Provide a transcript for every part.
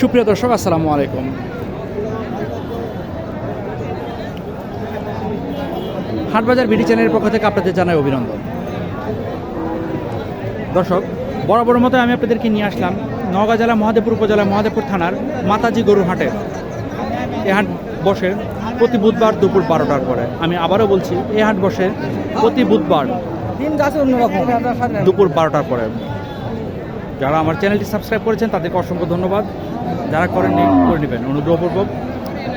সুপ্রিয় দর্শক, আসসালামু আলাইকুম। হাটবাজার বিডি চ্যানেলের পক্ষ থেকে আপনাদের জানাই অভিনন্দন। দর্শক বরাবর মতো আমি আপনাদেরকে নিয়ে আসলাম নওগাঁ জেলা মহাদেবপুর উপজেলা মহাদেবপুর থানার মাতাজি গরু হাটে। এ হাট বসে প্রতি বুধবার দুপুর বারোটার পরে। আমি আবারও বলছি, এ হাট বসে প্রতি বুধবার দুপুর বারোটার পরে। যারা আমার চ্যানেলটি সাবস্ক্রাইব করেছেন, তাদেরকে অসংখ্য ধন্যবাদ। যারা করেননি করে নেবেন, অনুগ্রহপূর্বক।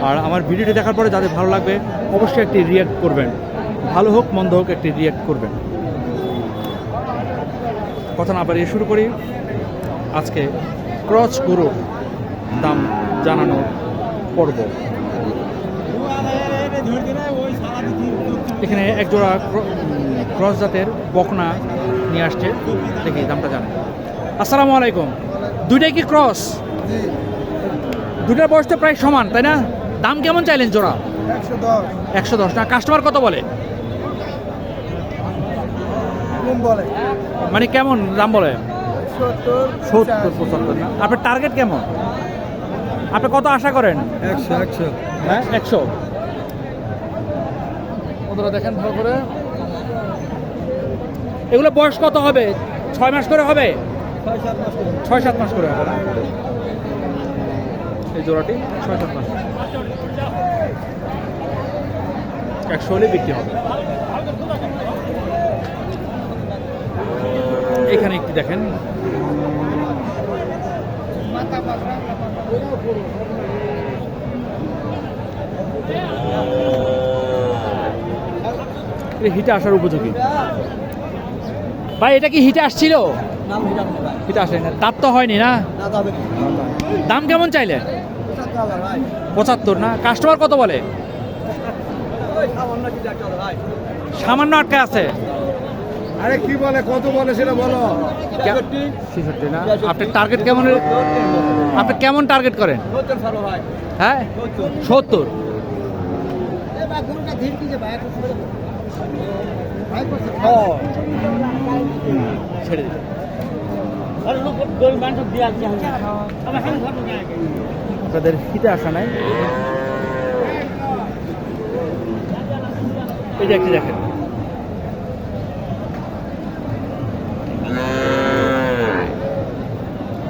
আর আমার ভিডিওটি দেখার পরে যাদের ভালো লাগবে, অবশ্যই একটি রিয়াক্ট করবেন। ভালো হোক, মন্দ হোক, একটি রিয়াক্ট করবেন। কথা না বাড়িয়ে শুরু করি। আজকে ক্রস গরুর দাম জানানো পর্ব। এখানে একজোড়া ক্র- ক্রস জাতের বকনা নিয়ে আসছে। দেখি দামটা জানে আসসালামু আলাইকুম। দুইটাই কি ক্রস? দুটার বয়স তো প্রায় সমান তাই না? দাম কেমন চাইলেন জোড়া? একশো দশ। না কাস্টমার কত বলে? মানে কেমন দাম বলে? সত্তর পঁচাত্তর না? আপনার টার্গেট কেমন? আপনি কত আশা করেন? একশো একশো। হ্যাঁ একশো। কতটা দেখেন ভালো করে। এগুলো বয়স কত হবে? ছয় মাস করে হবে? ছয় সাত মাস করে। ছয় সাত মাস করে হবে না? এই জোড়াটি ছয় সাত মাস একশো হলে বিক্রি হবে। এখানে একটি দেখেন। হিটে আসার উপযোগী। ভাই এটা কি হিটে আসছিল? হিটে আসে না দাঁত তো হয়নি না? দাম কেমন চাইলে পঁচাত্তর না? কাস্টমার কত বলে? সামান্য আটকে আছে। আরে কি বলে কত বলে সেটা বলো। ছেষট্টি না? আপনার টার্গেট কেমন আপনি কেমন টার্গেট করেন? হ্যাঁ? সত্তর। সত্তর ছেড়ে দিন আপনাদের হিটে আসা নাই। দেখেন।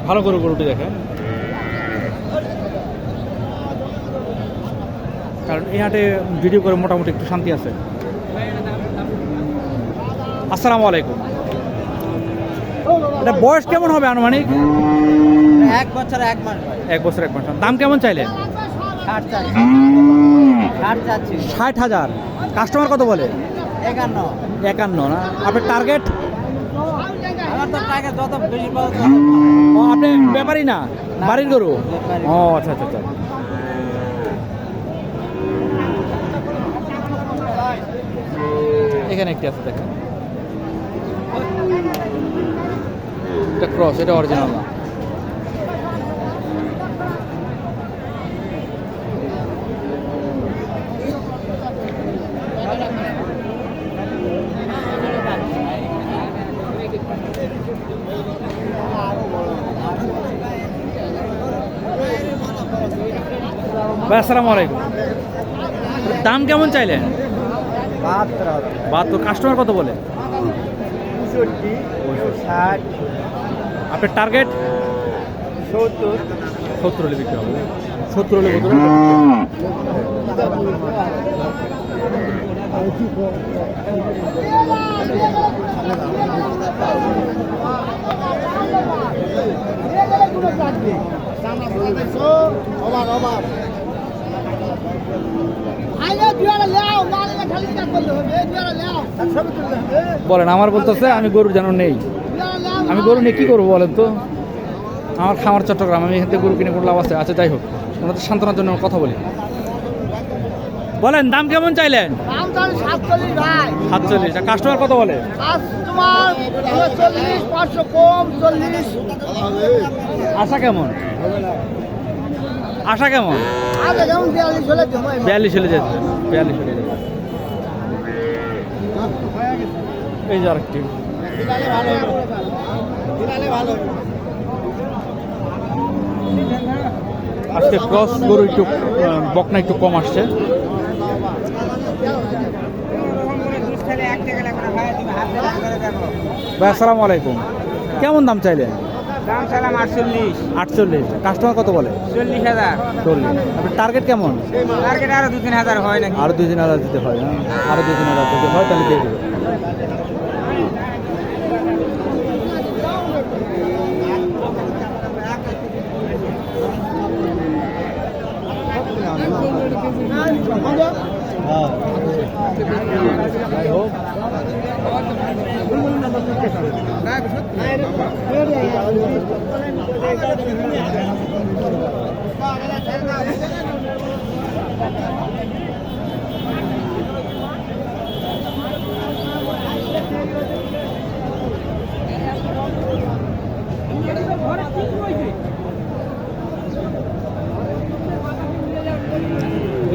ভালো করে গরুটি দেখেন। কারণ এই হাটে ভিডিও করে মোটামুটি একটু শান্তি আছে। আসসালামু আলাইকুম। এটা বয়স কেমন হবে আনুমানিক? এক বছর এক মাস এক বছর এক মাস। দাম কেমন চাইলেন? ষাট হাজার। কাস্টমার কত বলে? একান্ন। একান্ন না? আপনার টার্গেট ও আপনি ব্যাপারই না? বাড়ির গরু? ও আচ্ছা আচ্ছা আচ্ছা। এখানে একটি আছে দেখেন। এটা ক্রস এটা অরিজিনাল না। ভাই, আসসালামু আলাইকুম। দাম কেমন চাইলেন? বাহাত্তর। কাস্টমার কত বলে? আপনার টার্গেট সত্তর সত্তর হলে বিক্রি হবে। সত্তর হলে কত বলেন, আমার বলতেছে, আমি গরুর যেন নেই। আমি গরু নিয়ে কী করব বলেন তো? আমার খামার চট্টগ্রাম, আমি এখান থেকে গরু কিনে কোনো লাভ আছে? আচ্ছা যাই হোক ওনাদের সান্ত্বনার জন্য কথা বলি। বলেন, দাম কেমন চাইলেন? সাতচল্লিশ। কাস্টমার কত বলে? আশা কেমন? আশা কেমন? বিয়াল্লিশ হলে জমাই বিয়াল্লিশ হলে যেতে বিয়াল্লিশ হলে যেতে এই যে আরেকটি। আজকে ক্রস গরু একটু বকনা একটু কম আসছে। ভাই আসসালামু আলাইকুম। কেমন দাম চাইলেন? দাম সালাম আটচল্লিশ। আটচল্লিশ। কাস্টমার কত বলে? চল্লিশ হাজার। চল্লিশ। আপনার টার্গেট কেমন? টার্গেট আরও দু তিন হাজার হয় নাকি? আরও দুই তিন হাজার দিতে হয় হ্যাঁ আরও দুই তিন হাজার দিতে হয় তাহলে দিয়ে দেবে। এই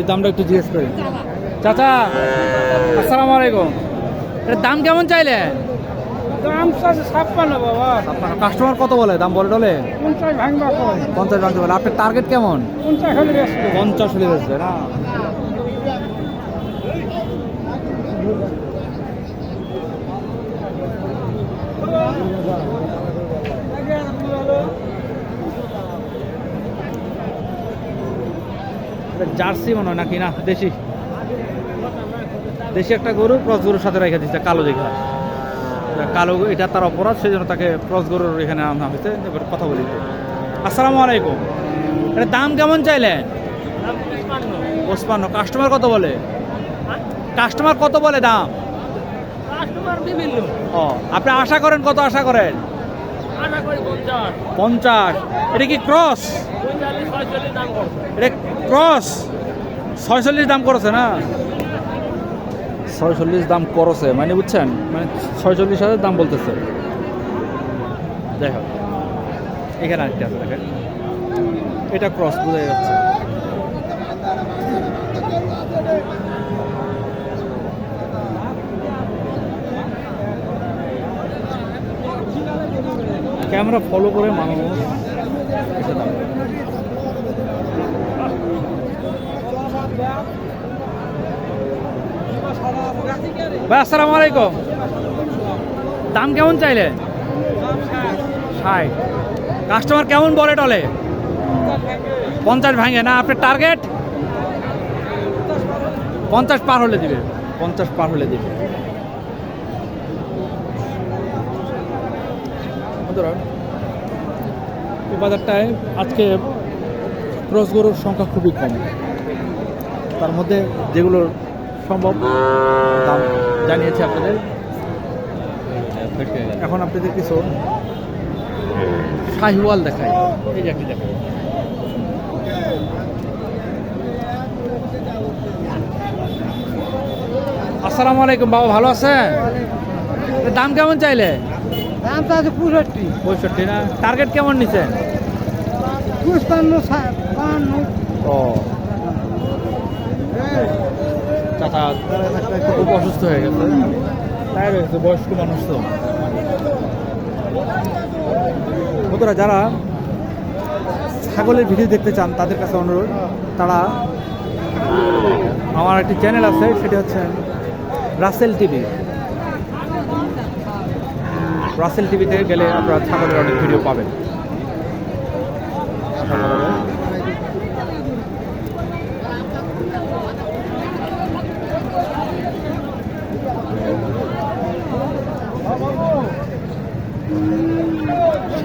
দামটা একটু জিজ্ঞেস করি। চাচা আসসালামু আলাইকুম। এর দাম কেমন চাইলে দাম ছাপ্পান্ন বাবা। কাস্টমার কত বলে? দাম বলে টলে? পঞ্চাশ ভাঙবা পঞ্চাশ ভাঙতে বলে। আপনার টার্গেট কেমন? পঞ্চাশ হলে বেশি পঞ্চাশ হলে বেচবে না? জার্সি মনে হয় নাকি? না দেশি। দেশি একটা গরু ক্রস গরুর সাথে রেখে দিচ্ছে কালো দেখা কালো এটা তার অপরাধ সেই জন্য তাকে ক্রস গরুর এখানে আনা হয়েছে। এবার কথা বলি। আসসালামু আলাইকুম। এটা দাম কেমন চাইলেন পঁচপান্ন। কাস্টমার কত বলে? কাস্টমার কত বলে দাম? ও আপনি আশা করেন কত আশা করেন? পঞ্চাশ। এটা কি ক্রস? এটা ক্রস? ছয়চল্লিশ দাম করেছে না? ছয়চল্লিশ দাম করছে মানে বুঝছেন? মানে ছয়চল্লিশ হাজার দাম বলতেছে। হোক এখানে আরেকটা আছে, দেখেন। এটা ক্রস বোঝা যাচ্ছে। ক্যামেরা ফলো করে মানুষ। ভাই, আসসালামু আলাইকুম। দাম কেমন চাইলে? কাস্টমার কেমন বলে টলে? পঞ্চাশ ভাঙে না, আপনার টার্গেট? পঞ্চাশ পার হলে দিবে। পঞ্চাশ পার হলে দিবে। এই বাজারটায় আজকে ক্রস গরুর সংখ্যা খুবই কম। তার মধ্যে যেগুলো সম্ভব? দাম জানিয়েছি আপনাদের? এখন আপনাদের কিছু? শাহিওয়াল দেখাই। এই যে একটি দেখাই। আসসালামু আলাইকুম বাবা ভালো আছেন? দাম কেমন চাইলে? দামটা আছে পঁয়ষট্টি। পঁয়ষট্টি না? টার্গেট কেমন বান্ন ও। খুব অসুস্থ হয়ে গেছে। তাই রয়েছে বয়স্ক মানুষ তো। বন্ধুরা, যারা ছাগলের ভিডিও দেখতে চান, তাদের কাছে অনুরোধ, তারা আমার একটি চ্যানেল আছে, সেটি হচ্ছে রাসেল টিভি। রাসেল টিভিতে গেলে আপনারা ছাগলের অনেক ভিডিও পাবেন আশা করা যায়।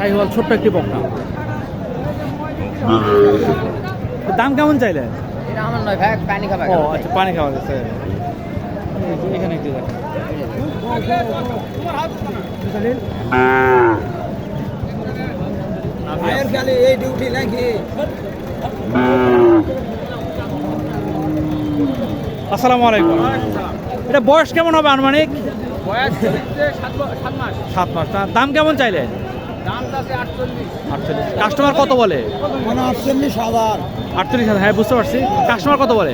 শাহিওয়াল ছোট্ট একটি বকনা দাম কেমন চাইলে? আমার নয় ভাই পানি খাবা ও আচ্ছা পানি গেছে এই এখানে একটু দেখেন এই ডিউটি নাকি? আসসালামু আলাইকুম। এটা বয়স কেমন হবে আনুমানিক? বয়স সাত মাস। সাত মাস। দাম কেমন চাইলে? আছে আটচল্লিশ। কাস্টমার কত বলে? মানে আটচল্লিশ হাজার। আটচল্লিশ হাজার হ্যাঁ বুঝতে পারছি। কাস্টমার কত বলে?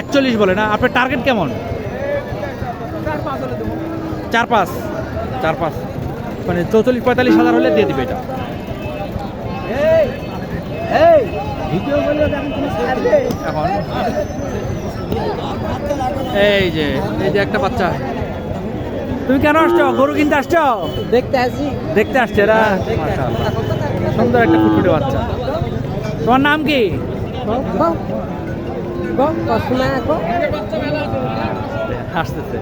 একচল্লিশ বলে। না? আপনার টার্গেট কেমন? চার পাঁচ চার পাঁচ। মানে চৌচল্লিশ পঁয়তাল্লিশ হাজার হলে দিয়ে দিবে এটা। এখন? এই যে এই যে একটা বাচ্চা। তুমি কেন আসছো? গরু কিনতে আসছো? দেখতে আসি দেখতে আসছে এরা? সুন্দর একটা ফুটফুটে বাচ্চা। তোমার নাম কি? আসতেছে।